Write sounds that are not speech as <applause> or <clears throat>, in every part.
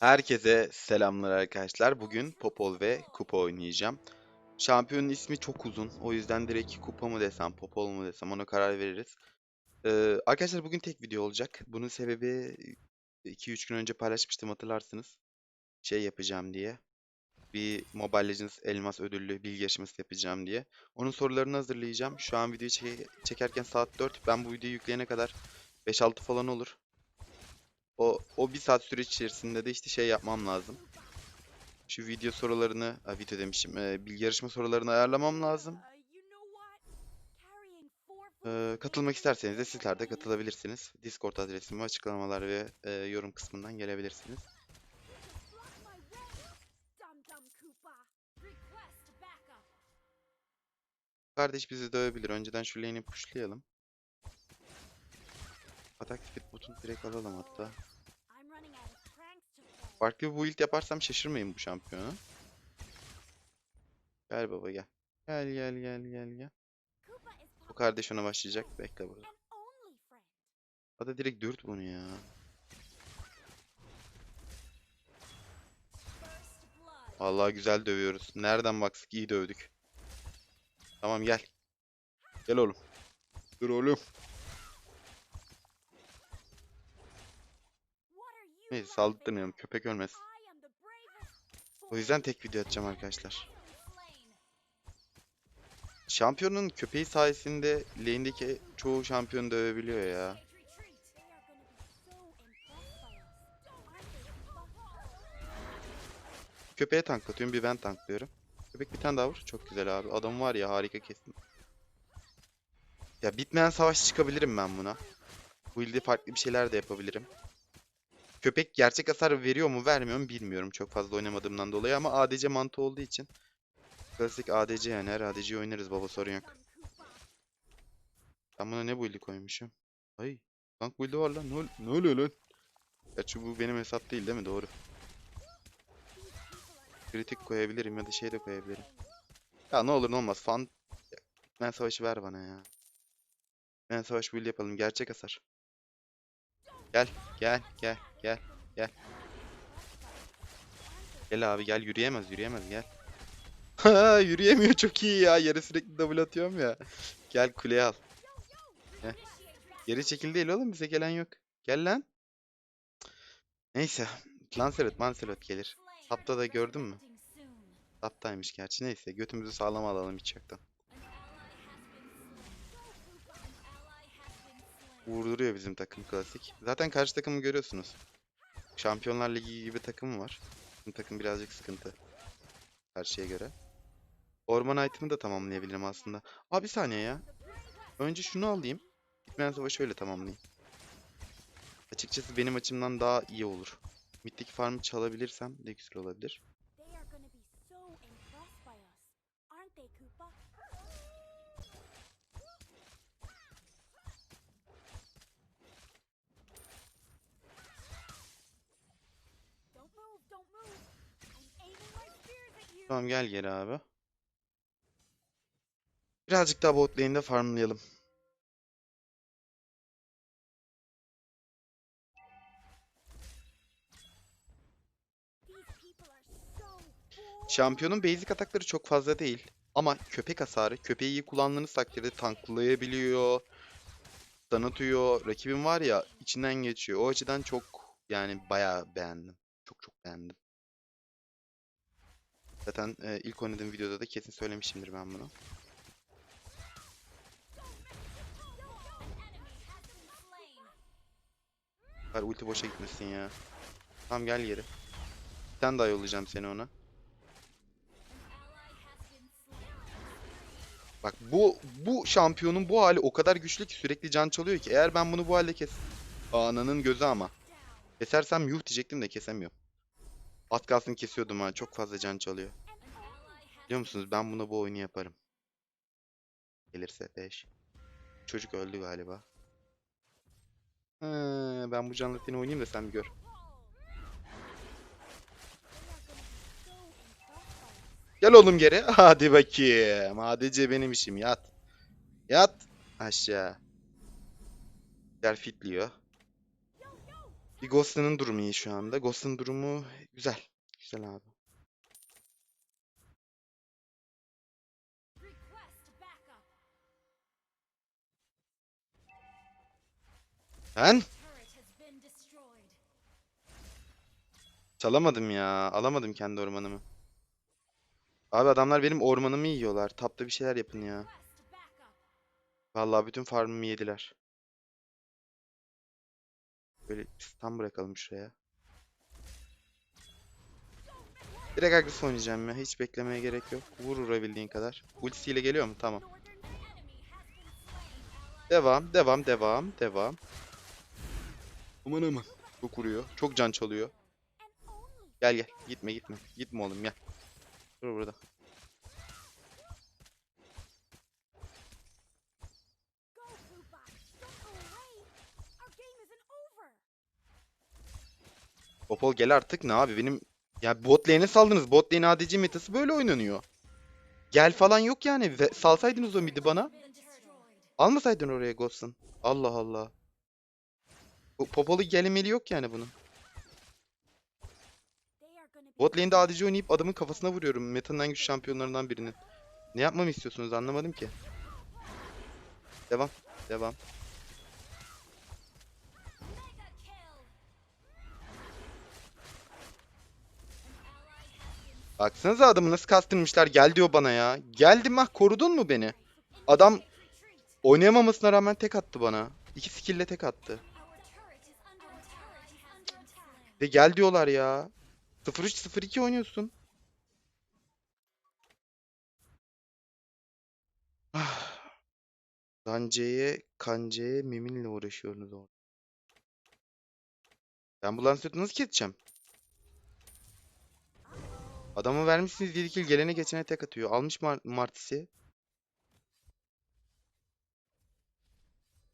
Herkese selamlar arkadaşlar. Bugün Popol ve Kupa oynayacağım. Şampiyonun ismi çok uzun. O yüzden direkt Kupa mı desem, Popol mu desem ona karar veririz. Ee, arkadaşlar bugün tek video olacak. Bunun sebebi 2-3 gün önce paylaşmıştım hatırlarsınız. Şey yapacağım diye. Bir Mobile Legends elmas ödüllü bilgi yarışması yapacağım diye. Onun sorularını hazırlayacağım. Şu an videoyu çe- çekerken saat 4. Ben bu videoyu yükleyene kadar 5-6 falan olur. O, o bir saat süreç içerisinde de işte şey yapmam lazım. Şu video sorularını, ha, video demişim, e, bilgi yarışma sorularını ayarlamam lazım. Ee, katılmak isterseniz de sizler de katılabilirsiniz. Discord adresimi açıklamalar ve e, yorum kısmından gelebilirsiniz. Kardeş bizi dövebilir. Önceden şu lane'i pushlayalım. Atak button direkt alalım hatta. Farklı bir build yaparsam şaşırmayın bu şampiyonu. Gel baba gel. Gel gel gel gel gel. Bu kardeş ona başlayacak. Bekle burada. Hadi direkt dürt bunu ya. Vallahi güzel dövüyoruz. Nereden baksak iyi dövdük. Tamam gel. Gel oğlum. Dur oğlum. Neyse saldırmayalım. Köpek ölmez. O yüzden tek video atacağım arkadaşlar. Şampiyonun köpeği sayesinde lane'deki çoğu şampiyon dövebiliyor ya. Köpeğe tanklatıyorum bir ben tanklıyorum. Köpek bir tane daha vur. Çok güzel abi. Adam var ya harika kestim. Ya bitmeyen savaş çıkabilirim ben buna. Bu ilde farklı bir şeyler de yapabilirim. Köpek gerçek hasar veriyor mu vermiyor mu bilmiyorum. Çok fazla oynamadığımdan dolayı ama ADC mantığı olduğu için. Klasik ADC yani her ADC'yi oynarız baba sorun yok. Ben buna ne build'i koymuşum? Ay tank build'i var lan. Ne oluyor lan? Gerçi bu benim hesap değil değil mi? Doğru. Kritik koyabilirim ya da şey de koyabilirim. Ya ne olur ne olmaz. Fan... Ben savaşı ver bana ya. Ben savaş build yapalım. Gerçek hasar. Gel. Gel. Gel. Gel. Gel. Gel abi gel. Yürüyemez. Yürüyemez. Gel. Ha <laughs> yürüyemiyor. Çok iyi ya. Yere sürekli double atıyorum ya. Gel kuleye al. Geri çekil değil oğlum. Bize gelen yok. Gel lan. Neyse. Lancelot, Lancelot gelir. Tapta da gördün mü? Taptaymış gerçi. Neyse. Götümüzü sağlam alalım hiç yoktan. Vurduruyor bizim takım klasik. Zaten karşı takımı görüyorsunuz. Şampiyonlar Ligi gibi takım var. Bizim takım birazcık sıkıntı. Karşıya göre. Orman item'ı da tamamlayabilirim aslında. Abi bir saniye ya. Önce şunu alayım. Bitmeyen savaşı öyle tamamlayayım. Açıkçası benim açımdan daha iyi olur. Middeki farmı çalabilirsem de güzel olabilir. Tamam gel geri abi. Birazcık daha bot lane'de farmlayalım. Şampiyonun basic atakları çok fazla değil. Ama köpek hasarı, köpeği iyi kullandığınız takdirde tanklayabiliyor. Tanıtıyor. Rakibin var ya içinden geçiyor. O açıdan çok yani bayağı beğendim. Çok çok beğendim. Zaten e, ilk oynadığım videoda da kesin söylemişimdir ben bunu. Ver ulti boşa gitmesin ya. Tamam gel. Bir tane daha yollayacağım seni ona. Bak bu bu şampiyonun bu hali o kadar güçlü ki sürekli can çalıyor ki eğer ben bunu bu halde kes ananın gözü ama kesersem yuh diyecektim de kesemiyorum. Az kalsın kesiyordum ha çok fazla can çalıyor. Biliyor musunuz ben buna bu oyunu yaparım. Gelirse 5. Çocuk öldü galiba. He, ben bu canlı seni oynayayım da sen bir gör. Gel oğlum geri. <laughs> Hadi bakayım. ADC benim işim. Yat. Yat. Aşağı. Gel fitliyor. Bir Ghost'un durumu iyi şu anda. Ghost'un durumu güzel. Güzel abi. Ben çalamadım ya. Alamadım kendi ormanımı. Abi adamlar benim ormanımı yiyorlar. Tapta bir şeyler yapın ya. Vallahi bütün farmımı yediler. Böyle tam bırakalım şuraya. Direkt agresif oynayacağım ya. Hiç beklemeye gerek yok. Vur vurabildiğin kadar. Ultisiyle geliyor mu? Tamam. Devam, devam, devam, devam. Aman aman. Çok vuruyor. Çok can çalıyor. Gel gel. Gitme gitme. Gitme oğlum gel. Dur burada. Popol gel artık ne abi benim ya bot lane'e saldınız. Bot lane ADC metası böyle oynanıyor. Gel falan yok yani. Salsaydınız o midi bana. Almasaydın oraya Ghost'un. Allah Allah. Bu Popol'u gelemeli yok yani bunun. Bot lane'de ADC oynayıp adamın kafasına vuruyorum. Meta'nın en güçlü şampiyonlarından birinin. Ne yapmamı istiyorsunuz anlamadım ki. Devam. Devam. Baksanıza adamı nasıl kastırmışlar. Gel diyor bana ya. Geldim ah korudun mu beni? Adam oynayamamasına rağmen tek attı bana. İki skill'le tek attı. Ve gel diyorlar ya. 0-3-0-2 oynuyorsun. Ah. Danceye, miminle uğraşıyorsunuz orada. Ben bu Lancelot'u nasıl keseceğim? Adamı vermişsiniz 7 kill gelene geçene tek atıyor. Almış Mar Martis'i.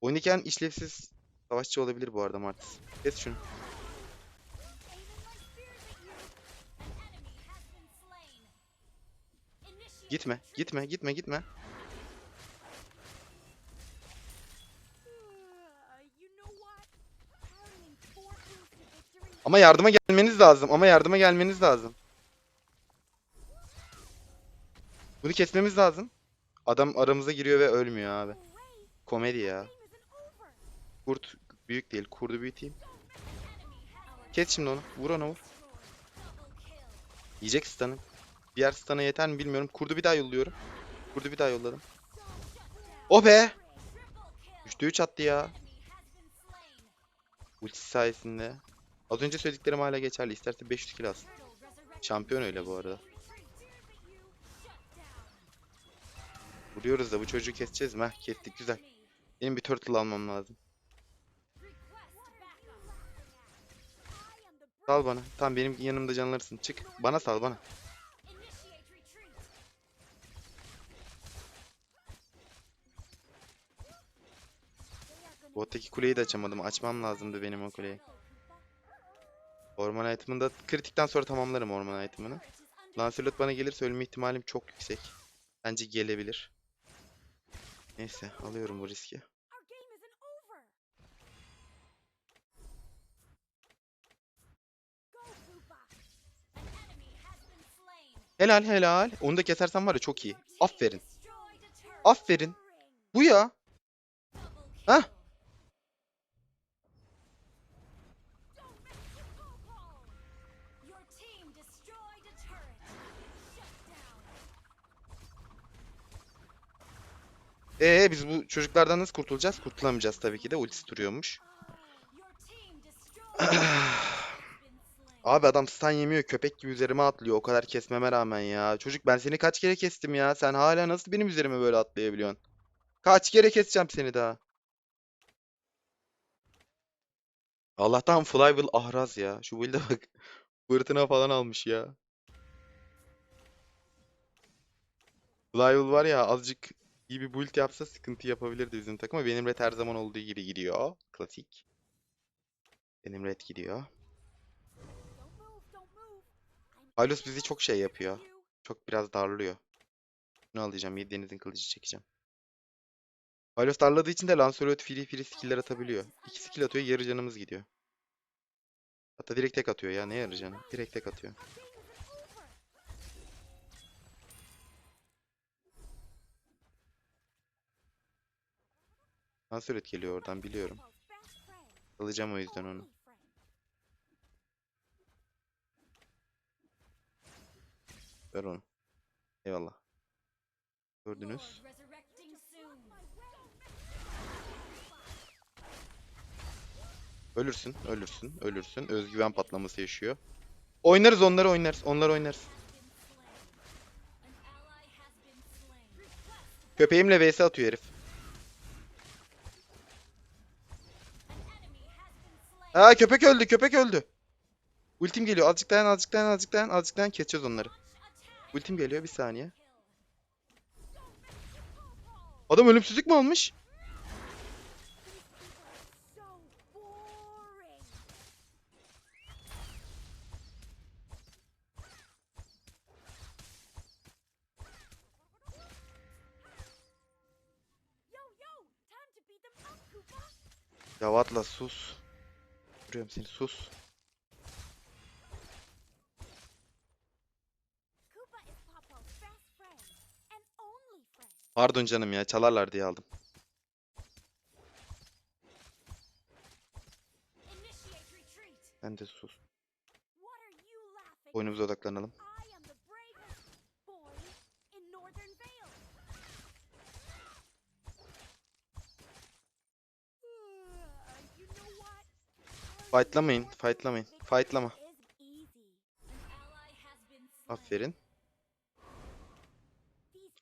Oynarken işlevsiz savaşçı olabilir bu arada Martis. Kes şunu. Gitme, gitme, gitme, gitme. Ama yardıma gelmeniz lazım. Ama yardıma gelmeniz lazım. Bunu kesmemiz lazım. Adam aramıza giriyor ve ölmüyor abi. Komedi ya. Kurt büyük değil. Kurdu büyüteyim. Kes şimdi onu. Vur ona vur. Yiyecek stun'ı. Diğer stun'a yeter mi bilmiyorum. Kurdu bir daha yolluyorum. Kurdu bir daha yolladım. O be! 3'te 3 attı ya. Ultisi sayesinde. Az önce söylediklerim hala geçerli. İsterse 500 kill alsın. Şampiyon öyle bu arada. Vuruyoruz da bu çocuğu keseceğiz mi? Heh, kestik güzel. Benim bir turtle almam lazım. Sal bana. Tamam benim yanımda canlanırsın. Çık. Bana sal bana. Bottaki kuleyi de açamadım. Açmam lazımdı benim o kuleyi. Orman item'ını da kritikten sonra tamamlarım orman item'ını. Lancelot bana gelirse ölme ihtimalim çok yüksek. Bence gelebilir. Neyse alıyorum bu riski. Helal helal. Onu da kesersen var ya çok iyi. Aferin. Aferin. Bu ya. Hah. Ee biz bu çocuklardan nasıl kurtulacağız? Kurtulamayacağız tabii ki de. Ultisi duruyormuş. <clears throat> Abi adam stun yemiyor. Köpek gibi üzerime atlıyor. O kadar kesmeme rağmen ya. Çocuk ben seni kaç kere kestim ya. Sen hala nasıl benim üzerime böyle atlayabiliyorsun? Kaç kere keseceğim seni daha. Allah'tan Flyable ahraz ya. Şu build'e bak. <laughs> Fırtına falan almış ya. Flyable var ya azıcık iyi bir build yapsa sıkıntı yapabilirdi bizim takım ama benim red her zaman olduğu gibi gidiyor. Klasik. Benim red gidiyor. Hylos bizi çok şey yapıyor. Çok biraz darlıyor. Şunu alacağım. Yedi denizin kılıcı çekeceğim. Hylos darladığı için de Lancelot free free skill'ler atabiliyor. İki skill atıyor yarı canımız gidiyor. Hatta direkt tek atıyor ya. Ne yarayacağını? Direkt tek atıyor. Lancelot geliyor oradan biliyorum. Alacağım o yüzden onu. Ver onu. Eyvallah. Gördünüz. Ölürsün, ölürsün, ölürsün. Özgüven patlaması yaşıyor. Oynarız onları oynarız. Onları oynarız. Köpeğimle vs atıyor herif. Aa köpek öldü, köpek öldü. Ultim geliyor. Azıcık dayan, azıcık dayan, azıcık dayan, azıcık dayan. Keseceğiz onları. Ultim geliyor bir saniye. Adam ölümsüzlük mü almış? Ya sus. Vuruyorum seni sus. Pardon canım ya çalarlar diye aldım. Sen de sus. Oyunumuza odaklanalım. Fightlamayın, fightlamayın. Fightlama. Aferin.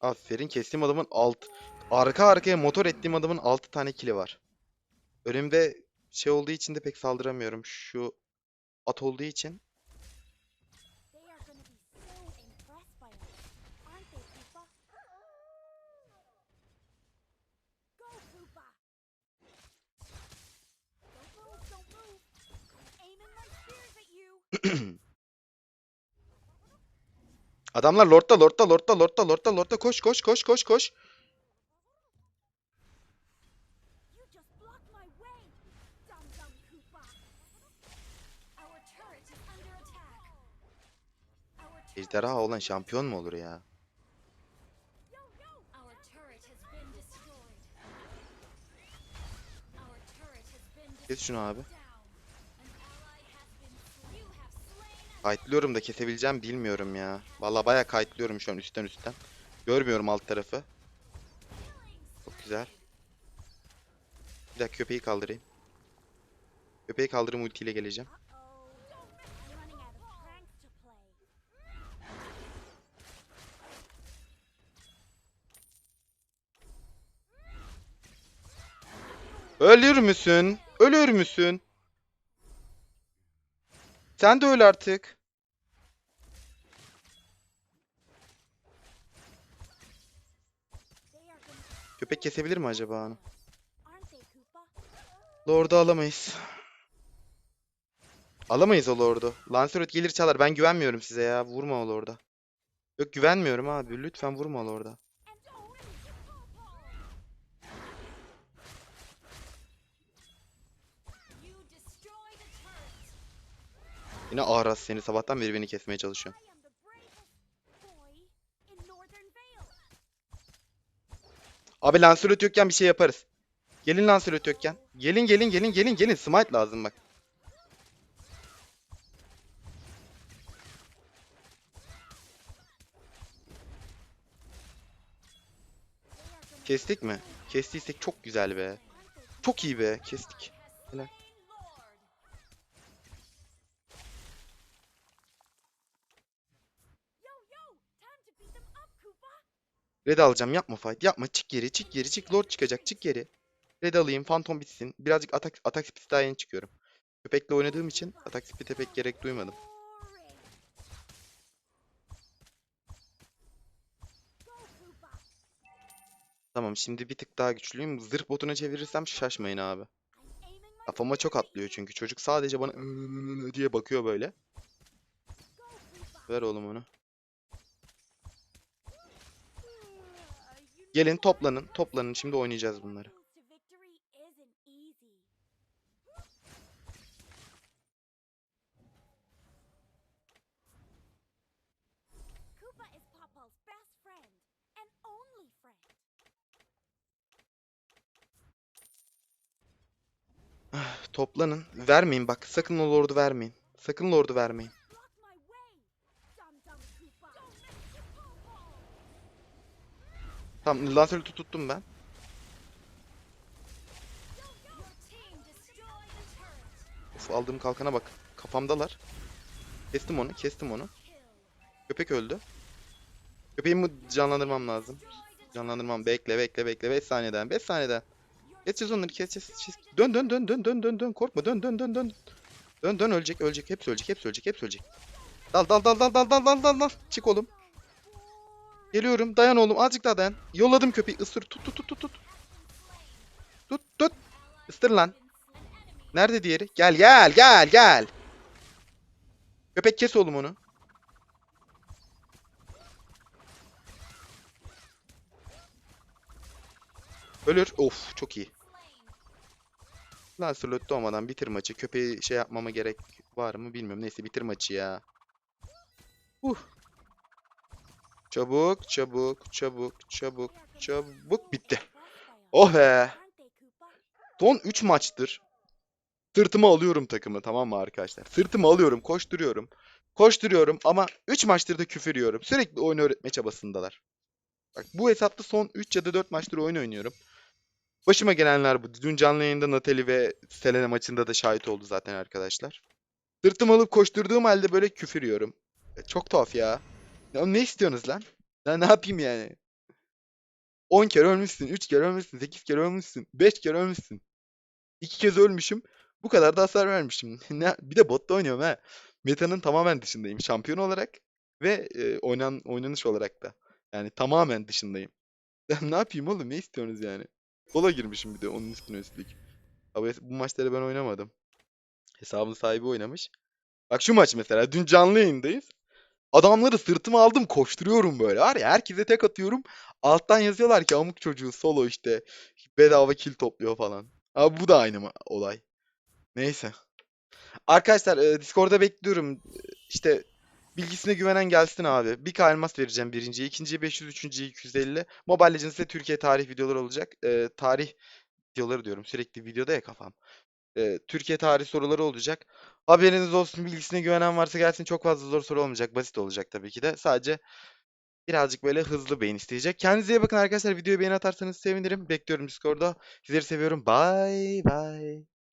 Aferin. Kestiğim adamın alt arka arkaya motor ettiğim adamın 6 tane kili var. Önümde şey olduğu için de pek saldıramıyorum. Şu at olduğu için. <clears throat> Adamlar lordta lordta lordta lordta lordta lordta koş koş koş koş koş. Ejderha olan şampiyon mu olur ya? yo yo, Our Kayıtlıyorum da kesebileceğim bilmiyorum ya. Vallahi bayağı kayıtlıyorum şu an üstten üstten. Görmüyorum alt tarafı. Çok güzel. Bir dakika köpeği kaldırayım. Köpeği kaldırım ultiyle geleceğim. Ölür müsün? Ölür müsün? Sen de öl artık. Köpek kesebilir mi acaba onu? Lord'u alamayız. Alamayız o Lord'u. Lancelot gelir çalar. Ben güvenmiyorum size ya. Vurma o Lord'a. Yok güvenmiyorum abi. Lütfen vurma o Lord'a. Yine Aras seni sabahtan beri beni kesmeye çalışıyor. Abi Lancelot yokken bir şey yaparız. Gelin Lancelot yokken. Gelin gelin gelin gelin gelin. Smite lazım bak. Kestik mi? Kestiysek çok güzel be. Çok iyi be. Kestik. Red alacağım. Yapma fight. Yapma. Çık geri. Çık geri. Çık. Lord çıkacak. Çık geri. Red alayım. Phantom bitsin. Birazcık atak, atak speed daha yeni çıkıyorum. Köpekle oynadığım için atak speed'e pek gerek duymadım. Tamam şimdi bir tık daha güçlüyüm. Zırh botuna çevirirsem şaşmayın abi. Kafama çok atlıyor çünkü. Çocuk sadece bana diye bakıyor böyle. Ver oğlum onu. Gelin toplanın. Toplanın. Şimdi oynayacağız bunları. Ah, toplanın. Vermeyin bak. Sakın lordu vermeyin. Sakın lordu vermeyin. Tamam Lancelot'u tuttum ben. Of aldığım kalkana bak. Kafamdalar. Kestim onu. Kestim onu. Köpek öldü. Köpeğimi canlandırmam lazım. Canlandırmam. Bekle bekle bekle. 5 saniyeden. 5 saniyeden. Geçeceğiz onları keseceğiz. Kes- Dön dön dön dön dön dön dön. Korkma dön dön dön dön. Dön dön ölecek ölecek. Hepsi ölecek. Hepsi ölecek. Hepsi ölecek. Dal dal dal dal dal dal dal dal dal. Çık oğlum. Geliyorum. Dayan oğlum. Azıcık daha dayan. Yolladım köpeği. Isır. Tut tut tut tut tut. Tut tut. Isır lan. Nerede diğeri? Gel gel gel gel. Köpek kes oğlum onu. Ölür. Of çok iyi. Lancelot doğmadan bitir maçı. Köpeği şey yapmama gerek var mı bilmiyorum. Neyse bitir maçı ya. Uh. Çabuk, çabuk, çabuk, çabuk, çabuk bitti. Oh be. Son 3 maçtır. Sırtıma alıyorum takımı tamam mı arkadaşlar? Sırtıma alıyorum, koşturuyorum. Koşturuyorum ama 3 maçtır da küfür yiyorum. Sürekli oyun öğretme çabasındalar. Bak bu hesapta son 3 ya da 4 maçtır oyun oynuyorum. Başıma gelenler bu. Dün canlı yayında Natali ve Selena maçında da şahit oldu zaten arkadaşlar. Sırtımı alıp koşturduğum halde böyle küfür yiyorum. E, Çok tuhaf ya. Ya ne istiyorsunuz lan? Ya ne yapayım yani? 10 kere ölmüşsün, 3 kere ölmüşsün, 8 kere ölmüşsün, 5 kere ölmüşsün. 2 kez ölmüşüm. Bu kadar da hasar vermişim. <laughs> Ne, bir de botta oynuyorum ha. Meta'nın tamamen dışındayım. Şampiyon olarak ve e, oynan, oynanış olarak da. Yani tamamen dışındayım. <laughs> Ya ne yapayım oğlum? Ne istiyorsunuz yani? Kola girmişim bir de onun üstüne üstlük. Abi bu maçları ben oynamadım. Hesabın sahibi oynamış. Bak şu maç mesela. Dün canlı yayındayız. Adamları sırtıma aldım koşturuyorum böyle. Var ya herkese tek atıyorum. Alttan yazıyorlar ki amuk çocuğu solo işte bedava kill topluyor falan. Abi bu da aynı ma- olay. Neyse. Arkadaşlar e, Discord'da bekliyorum. İşte bilgisine güvenen gelsin abi. Bir K elmas vereceğim birinciye. ikinciye 500, üçüncüye 250. Mobile Legends'te Türkiye tarih videoları olacak. E, tarih videoları diyorum. Sürekli videoda ya kafam. E, Türkiye tarih soruları olacak. Haberiniz olsun. Bilgisine güvenen varsa gelsin. Çok fazla zor soru olmayacak. Basit olacak tabii ki de. Sadece birazcık böyle hızlı beyin isteyecek. Kendinize iyi bakın arkadaşlar. Videoyu beğeni atarsanız sevinirim. Bekliyorum Discord'da. Sizleri seviyorum. Bye bye.